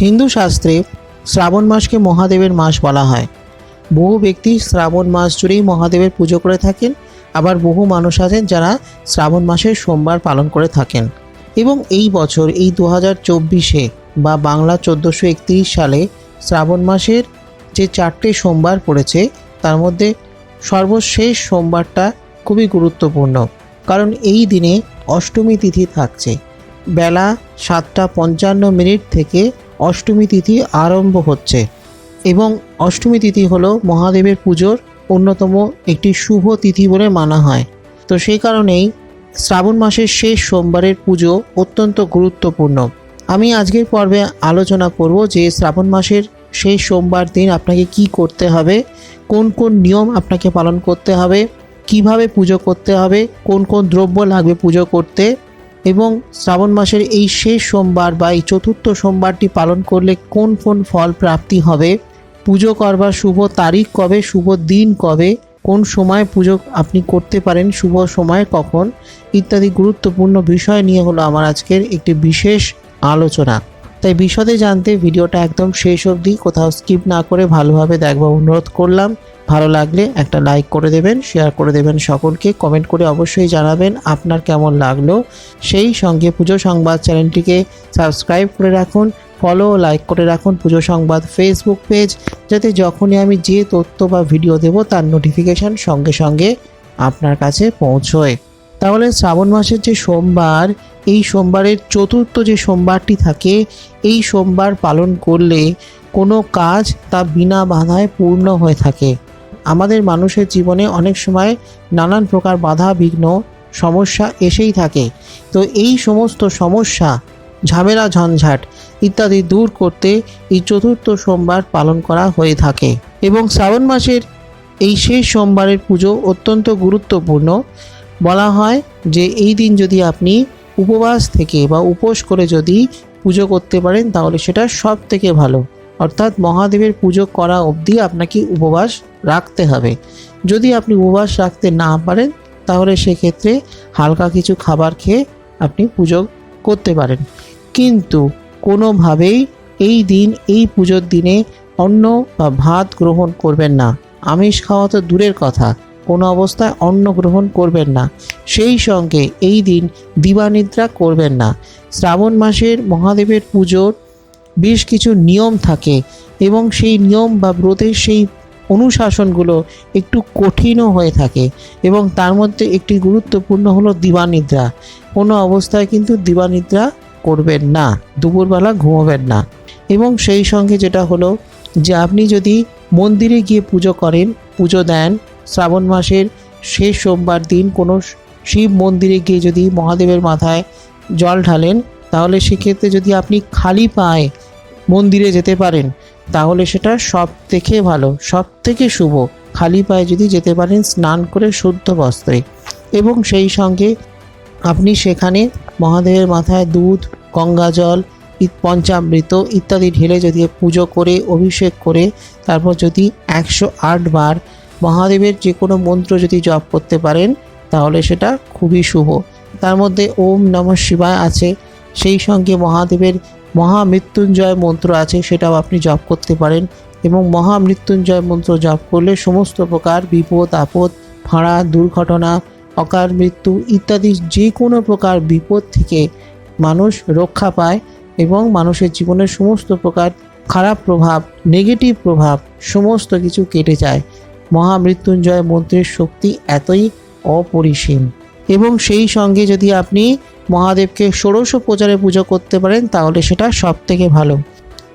হিন্দু শাস্ত্রে শ্রাবণ মাসকে মহাদেবের মাস বলা হয়। বহু ব্যক্তি শ্রাবণ মাস জুড়েই মহাদেবের পুজো করে থাকেন, আবার বহু মানুষ আছেন যারা শ্রাবণ মাসের সোমবার পালন করে থাকেন। এবং এই বছর, এই দু হাজার চব্বিশে বা বাংলা চোদ্দোশো একত্রিশ সালে শ্রাবণ মাসের যে চারটে সোমবার পড়েছে, তার মধ্যে সর্বশেষ সোমবারটা খুবই গুরুত্বপূর্ণ। কারণ এই দিনে অষ্টমী তিথি থাকছে। বেলা সাতটা পঞ্চান্ন মিনিট থেকে অষ্টমী তিথি আরম্ভ হচ্ছে এবং অষ্টমী তিথি হলো মহাদেবের পুজোর অন্যতম একটি শুভ তিথি বলে মানা হয়। তো সেই কারণেই শ্রাবণ মাসের শেষ সোমবারের পুজো অত্যন্ত গুরুত্বপূর্ণ। আমি আজকের পর্বে আলোচনা করব যে শ্রাবণ মাসের শেষ সোমবার দিন আপনাকে কি করতে হবে, কোন কোন নিয়ম আপনাকে পালন করতে হবে, কীভাবে পুজো করতে হবে, কোন কোন দ্রব্য লাগবে পুজো করতে এবং শ্রাবণ মাসের এই শেষ সোমবার বা এই চতুর্থ সোমবারটি পালন করলে কোন কোন ফল প্রাপ্তি হবে? পুজো করবার শুভ তারিখ কবে? শুভ দিন কবে? কোন সময় পুজো আপনি করতে পারেন? শুভ সময় কখন? ইত্যাদি গুরুত্বপূর্ণ বিষয় নিয়ে হলো আমার আজকের একটি বিশেষ আলোচনা। তাই বিশদে জানতে ভিডিওটা একদম শেষ অবধি, কোথাও স্কিপ না করে ভালোভাবে দেখবার অনুরোধ করলাম। ভালো লাগলে একটা লাইক করে দেবেন শেয়ার করে দেবেন সকলকে কমেন্ট করে অবশ্যই জানাবেন আপনার কেমন লাগল। সেই সঙ্গে পুজো সংবাদ চ্যানেলটিকে সাবস্ক্রাইব করে রাখুন ফলো লাইক করে রাখুন পুজো সংবাদ ফেসবুক পেজ যাতে যখনই আমি যে তথ্য বা ভিডিও দেব তার নোটিফিকেশান সঙ্গে সঙ্গে আপনার কাছে পৌঁছয়। তাহলে শ্রাবণ মাসের যে সোমবার, এই সোমবারের চতুর্থ যে সোমবারটি থাকে, এই সোমবার পালন করলে কোনো কাজ তা বিনা বাধায় পূর্ণ হয়ে থাকে। আমাদের মানুষের জীবনে অনেক সময় নানান প্রকার বাধা, বিঘ্ন, সমস্যা এসেই থাকে। তো এই সমস্ত সমস্যা, ঝামেলা, ঝঞ্ঝাট ইত্যাদি দূর করতে এই চতুর্থ সোমবার পালন করা হয়ে থাকে। এবং শ্রাবণ মাসের এই শেষ সোমবারের পুজো অত্যন্ত গুরুত্বপূর্ণ। বলা হয় যে এই দিন যদি আপনি উপবাস থেকে বা উপোস করে যদি পুজো করতে পারেন, তাহলে সেটা সব থেকে ভালো। অর্থাৎ মহাদেবের পুজো করা অবধি আপনাকে উপবাস রাখতে হবে। যদি আপনি উপবাস রাখতে না পারেন, তাহলে সেক্ষেত্রে হালকা কিছু খাবার খেয়ে আপনি পুজো করতে পারেন। কিন্তু কোনোভাবেই এই দিন, এই পুজোর দিনে অন্ন বা ভাত গ্রহণ করবেন না। আমিষ খাওয়া তো দূরের কথা। কোনো অবস্থায় অন্ন গ্রহণ করবেন না। সেই সঙ্গে এই দিন দিবানিদ্রা করবেন না। শ্রাবণ মাসের মহাদেবের পুজোর বেশ কিছু নিয়ম থাকে এবং সেই নিয়ম বা ব্রতের সেই অনুশাসনগুলো একটু কঠিনও হয়ে থাকে এবং তার মধ্যে একটি গুরুত্বপূর্ণ হলো দিবানিদ্রা। কোনো অবস্থায় কিন্তু দিবানিদ্রা করবেন না, দুপুরবেলা ঘুমোবেন না। এবং সেই সঙ্গে যেটা হলো যে আপনি যদি মন্দিরে গিয়ে পুজো করেন, পুজো দেন শ্রাবণ মাসের শেষ সোমবার দিন কোনো শিব মন্দিরে গিয়ে যদি মহাদেবের মাথায় জল ঢালেন, তাহলে সেক্ষেত্রে যদি আপনি খালি পায়ে মন্দিরে যেতে পারেন, তাহলে সেটা সব থেকে ভালো সব থেকে শুভ। খালি পায়ে যদি যেতে পারেন, স্নান করে শুদ্ধ বস্ত্রে। এবং সেই সঙ্গে আপনি সেখানে মহাদেবের মাথায় দুধ, গঙ্গা জল পঞ্চামৃত ইত্যাদি ঢেলে যদি পুজো করে, অভিষেক করে, তারপর যদি একশো বার মহাদেবের যে কোনো মন্ত্র যদি জপ করতে পারেন, তাহলে সেটা খুবই শুভ। তার মধ্যে ওম নমঃ শিবায় আছে, সেই সঙ্গে মহাদেবের মহামৃত্যুঞ্জয় মন্ত্র আছে, সেটাও আপনি জপ করতে পারেন এবং মহামৃত্যুঞ্জয় মন্ত্র জপ করলে সমস্ত প্রকার বিপদ, আপদ, ফাঁড়া, দুর্ঘটনা, অকার মৃত্যু ইত্যাদি যে কোনো প্রকার বিপদ থেকে মানুষ রক্ষা পায় এবং মানুষের জীবনের সমস্ত প্রকার খারাপ প্রভাব নেগেটিভ প্রভাব, সমস্ত কিছু কেটে যায়। মহামৃত্যুঞ্জয় মন্ত্রের শক্তি এতই অপরিসীম। এবং সেই সঙ্গে যদি আপনি মহাদেবকে ষোড়শ প্রচারে পুজো করতে পারেন, তাহলে সেটা সব থেকে ভালো।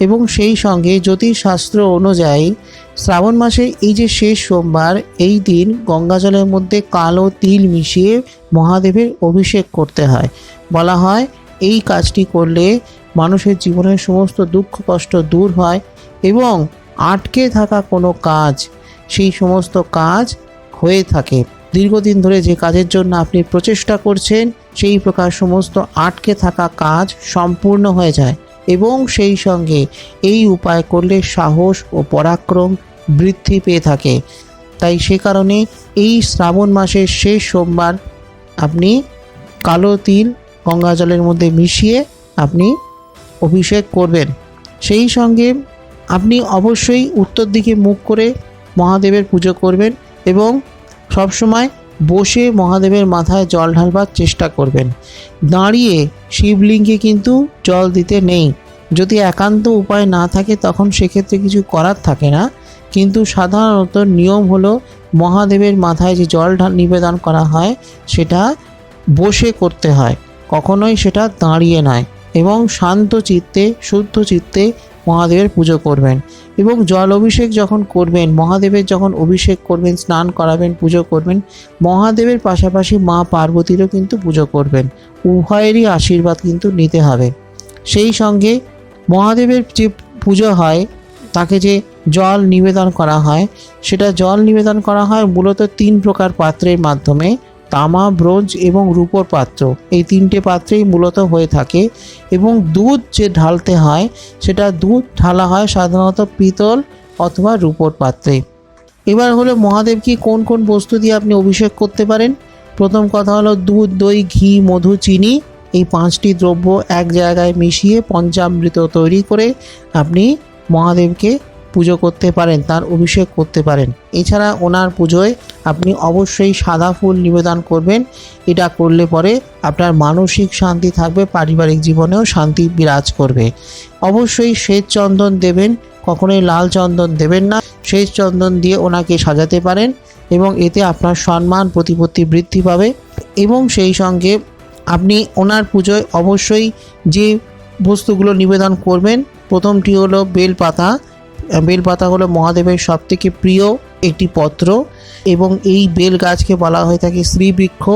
এবং সেই সঙ্গে জ্যোতিষশাস্ত্র অনুযায়ী শ্রাবণ মাসে এই যে শেষ সোমবার, এই দিন গঙ্গা জলের মধ্যে কালো তিল মিশিয়ে মহাদেবের অভিষেক করতে হয়। বলা হয়, এই কাজটি করলে মানুষের জীবনের সমস্ত দুঃখ কষ্ট দূর হয় এবং আটকে থাকা কোনো কাজ সেই সমস্ত কাজ হয়ে থাকে। দীর্ঘদিন ধরে যে কাজের জন্য আপনি প্রচেষ্টা করছেন, সেই প্রকার সমস্ত আটকে থাকা কাজ সম্পূর্ণ হয়ে যায় এবং সেই সঙ্গে এই উপায় করলে সাহস ও পরাক্রম বৃদ্ধি পেয়ে থাকে। তাই সে কারণে এই শ্রাবণ মাসের শেষ সোমবার আপনি কালো তিল, গঙ্গা জলের মধ্যে মিশিয়ে আপনি অভিষেক করবেন। সেই সঙ্গে আপনি অবশ্যই উত্তর দিকে মুখ করে মহাদেবের পুজো করবেন এবং সবসময় বসে মহাদেবের মাথায় জল ঢালবার চেষ্টা করবেন। দাঁড়িয়ে শিবলিঙ্গে কিন্তু জল দিতে নেই। যদি একান্ত উপায় না থাকে তখন সেক্ষেত্রে কিছু করার থাকে না। কিন্তু সাধারণত নিয়ম হলো মহাদেবের মাথায় যে জল নিবেদন করা হয় সেটা বসে করতে হয়। কখনোই সেটা দাঁড়িয়ে নয় এবং শান্ত চিত্তে, শুদ্ধ চিত্তে মহাদেবের পুজো করবেন। এবং জল অভিষেক যখন করবেন, মহাদেবের যখন অভিষেক করবেন, স্নান করাবেন, পুজো করবেন, মহাদেবের পাশাপাশি মা পার্বতীরও কিন্তু পুজো করবেন। উভয়েরই আশীর্বাদ কিন্তু নিতে হবে। সেই সঙ্গে মহাদেবের যে পুজো হয়, তাকে যে জল নিবেদন করা হয়, সেটা জল নিবেদন করা হয় মূলত তিন প্রকার পাত্রের মাধ্যমে। তামা, ব্রোঞ্জ এবং রূপোর পাত্র। এই তিনটে পাত্রেই মূলত হয়ে থাকে এবং দুধ যে ঢালতে হয়, সেটা দুধ ঢালা হয় সাধারণত পিতল অথবা রূপোর পাত্রে। এবার হলো মহাদেবকে কোন কোন বস্তু দিয়ে আপনি অভিষেক করতে পারেন? প্রথম কথা হলো দুধ, দই, ঘি, মধু, চিনি, এই পাঁচটি দ্রব্য এক জায়গায় মিশিয়ে পঞ্চামৃত তৈরি করে আপনি মহাদেবকে পুজো করতে পারেন, তার অভিষেক করতে পারেন। এছাড়া ওনার পুজোয় আপনি অবশ্যই সাদা ফুল নিবেদন করবেন। এটা করলে পরে আপনার মানসিক শান্তি থাকবে, পারিবারিক জীবনেও শান্তি বিরাজ করবে। অবশ্যই শ্বেত চন্দন দেবেন, কখনোই লাল চন্দন দেবেন না। শ্বেত চন্দন দিয়ে ওনাকে সাজাতে পারেন এবং এতে আপনার সম্মান, প্রতিপত্তি বৃদ্ধি পাবে। এবং সেই সঙ্গে আপনি ওনার পুজোয় অবশ্যই যে বস্তুগুলো নিবেদন করবেন, প্রথমটি হলো বেলপাতা। বেলপাতা হলো মহাদেবের সবথেকে প্রিয় একটি পত্র এবং এই বেল গাছকে বলা হয়ে থাকে শ্রীবৃক্ষ।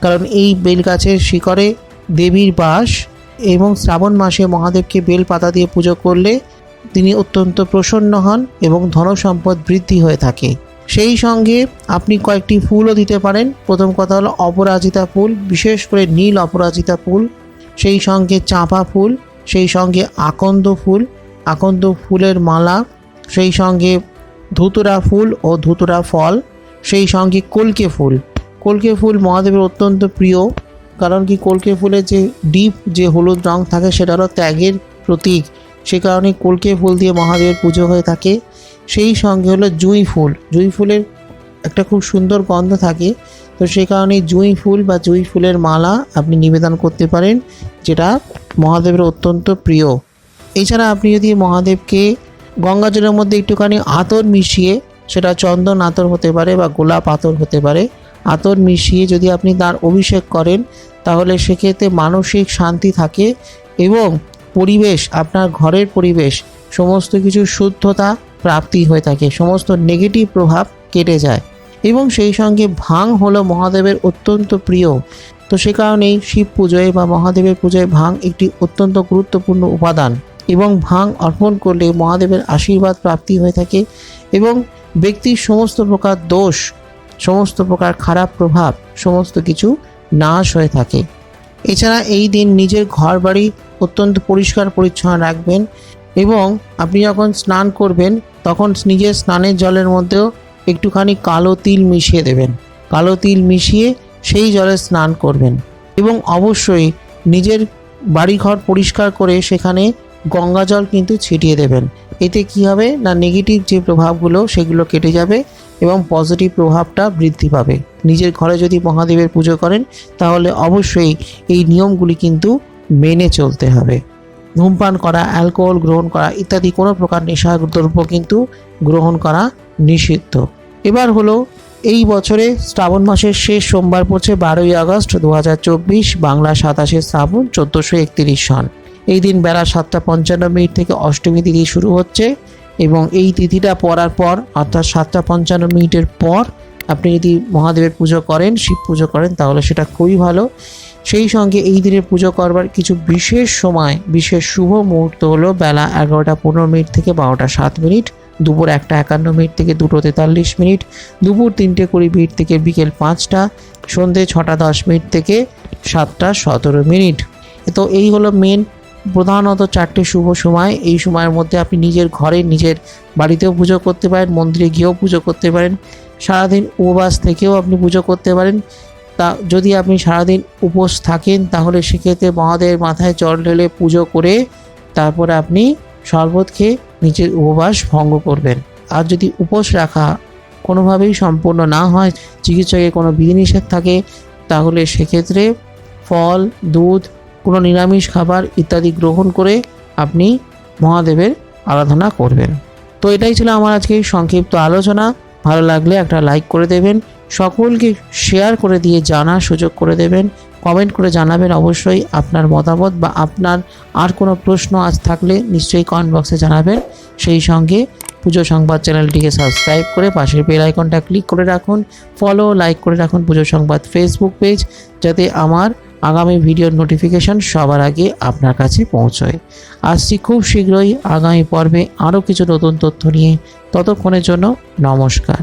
কারণ এই বেল গাছের শিকড়ে দেবীর বাস এবং শ্রাবণ মাসে মহাদেবকে বেল পাতা দিয়ে পুজো করলে তিনি অত্যন্ত প্রসন্ন হন এবং ধনসম্পদ বৃদ্ধি হয়ে থাকে। সেই সঙ্গে আপনি কয়েকটি ফুলও দিতে পারেন। প্রথম কথা হলো অপরাজিতা ফুল, বিশেষ করে নীল অপরাজিতা ফুল, সেই সঙ্গে চাঁপা ফুল, সেই সঙ্গে আকন্দ ফুল আকন্দ ফুলের মালা, সেই সঙ্গে ধুতুরা ফুল ও ধুতুরা ফল, সেই সঙ্গে কলকে ফুল। কলকে ফুল মহাদেবের অত্যন্ত প্রিয়, কারণ কি কলকে ফুলের যে ডিপ, যে হলুদ রং থাকে সেটা হলো ত্যাগের প্রতীক। সে কারণে কলকে ফুল দিয়ে মহাদেবের পুজো হয়ে থাকে। সেই সঙ্গে হলো জুঁই ফুল। জুঁই ফুলের একটা খুব সুন্দর গন্ধ থাকে। তো সেই কারণে জুঁই ফুল বা জুঁই ফুলের মালা আপনি নিবেদন করতে পারেন, যেটা মহাদেবের অত্যন্ত প্রিয়। এছাড়া আপনি যদি মহাদেবকে গঙ্গা জলের মধ্যে একটুখানি আতর মিশিয়ে, সেটা চন্দন আতর হতে পারে বা গোলাপ আতর হতে পারে, আতর মিশিয়ে যদি আপনি তার অভিষেক করেন, তাহলে সেক্ষেত্রে মানসিক শান্তি থাকে এবং পরিবেশ, আপনার ঘরের পরিবেশ, সমস্ত কিছু শুদ্ধতা প্রাপ্তি হয়ে থাকে, সমস্ত নেগেটিভ প্রভাব কেটে যায়। এবং সেই সঙ্গে ভাং হলো মহাদেবের অত্যন্ত প্রিয়। তো সে কারণেই শিব পুজোয় বা মহাদেবের পুজোয় ভাং একটি অত্যন্ত গুরুত্বপূর্ণ উপাদান। এবং ভাং অর্পণ করলে মহাদেবের আশীর্বাদ প্রাপ্তি হয়ে থাকে এবং ব্যক্তির সমস্ত প্রকার দোষ, সমস্ত প্রকার খারাপ প্রভাব, সমস্ত কিছু নাশ হয়ে থাকে। এছাড়া এই দিন নিজের ঘর বাড়ি অত্যন্ত পরিষ্কার পরিচ্ছন্ন রাখবেন এবং আপনি যখন স্নান করবেন, তখন নিজের স্নানের জলের মধ্যেও একটুখানি কালো তিল মিশিয়ে দেবেন। কালো তিল মিশিয়ে সেই জলে স্নান করবেন এবং অবশ্যই নিজের বাড়িঘর পরিষ্কার করে সেখানে গঙ্গা জল কিন্তু ছিটিয়ে দেবেন। এতে কি হবে? না নেগেটিভ যে প্রভাবগুলো, সেগুলো কেটে যাবে এবং পজিটিভ প্রভাবটা বৃদ্ধি পাবে। নিজের ঘরে যদি মহাদেবের পুজো করেন, তাহলে অবশ্যই এই নিয়মগুলি কিন্তু মেনে চলতে হবে। ধূমপান করা অ্যালকোহল গ্রহণ করা ইত্যাদি কোনো প্রকার নেশা দ্রব্য কিন্তু গ্রহণ করা নিষিদ্ধ। এবার হলো, এই বছরে শ্রাবণ মাসের শেষ সোমবার পড়ছে বারোই আগস্ট দু হাজার চব্বিশ, বাংলা সাতাশে শ্রাবণ চোদ্দোশো একত্রিশ সন। এই দিন বেলা সাতটা পঞ্চান্ন মিনিট থেকে অষ্টমী তিথি শুরু হচ্ছে এবং এই তিথিটা পড়ার পর, অর্থাৎ সাতটা পঞ্চান্ন মিনিটের পর আপনি যদি মহাদেবের পুজো করেন, শিব পুজো করেন, তাহলে সেটা খুবই ভালো। সেই সঙ্গে এই দিনে পুজো করবার কিছু বিশেষ সময়, বিশেষ শুভ মুহূর্ত হলো বেলা এগারোটা পনেরো মিনিট থেকে বারোটা সাত মিনিট, দুপুর একটা একান্ন মিনিট থেকে দুটো তেতাল্লিশ মিনিট, দুপুর তিনটে কুড়ি মিনিট থেকে বিকেল পাঁচটা, সন্ধে ছটা দশ মিনিট থেকে সাতটা সতেরো মিনিট। তো এই হলো মেন প্রধানত চারটে শুভ সময়। এই সময়ের মধ্যে আপনি নিজের ঘরে নিজের বাড়িতেও পুজো করতে পারেন, মন্দিরে গিয়েও পুজো করতে পারেন। সারাদিন উপবাস থেকেও আপনি পুজো করতে পারেন। তা যদি আপনি সারাদিন উপোস থাকেন, তাহলে সেক্ষেত্রে মহাদেবের মাথায় জল ঢেলে পুজো করে তারপরে আপনি শরবত খেয়ে নিজের উপবাস ভঙ্গ করবেন। আর যদি উপোস রাখা কোনোভাবেই সম্পূর্ণ না হয়, চিকিৎসকের কোনো বিধিনিষেধ থাকে, তাহলে সেক্ষেত্রে ফল, দুধ কোনো নিরামিষ খাবার ইত্যাদি গ্রহণ করে আপনি মহাদেবের আরাধনা করবেন। তো এটাই ছিল আমার আজকে সংক্ষিপ্ত আলোচনা। ভালো লাগলে একটা লাইক করে দেবেন, সকলকে শেয়ার করে দিয়ে জানার সুযোগ করে দেবেন। কমেন্ট করে জানাবেন অবশ্যই আপনার মতামত বা আপনার আর কোনো প্রশ্ন আজ থাকলে নিশ্চয়ই কমেন্ট বক্সে জানাবেন। সেই সঙ্গে পুজো সংবাদ চ্যানেলটিকে সাবস্ক্রাইব করে পাশের বেল আইকনটা ক্লিক করে রাখুন। ফলো, লাইক করে রাখুন পুজো সংবাদ ফেসবুক পেজ, যাতে আমার আগামী ভিডিওর নোটিফিকেশন সবার আগে আপনার কাছে পৌঁছয়। আসছি খুব শীঘ্রই আগামী পর্বে আরও কিছু নতুন তথ্য নিয়ে। ততক্ষণের জন্য নমস্কার।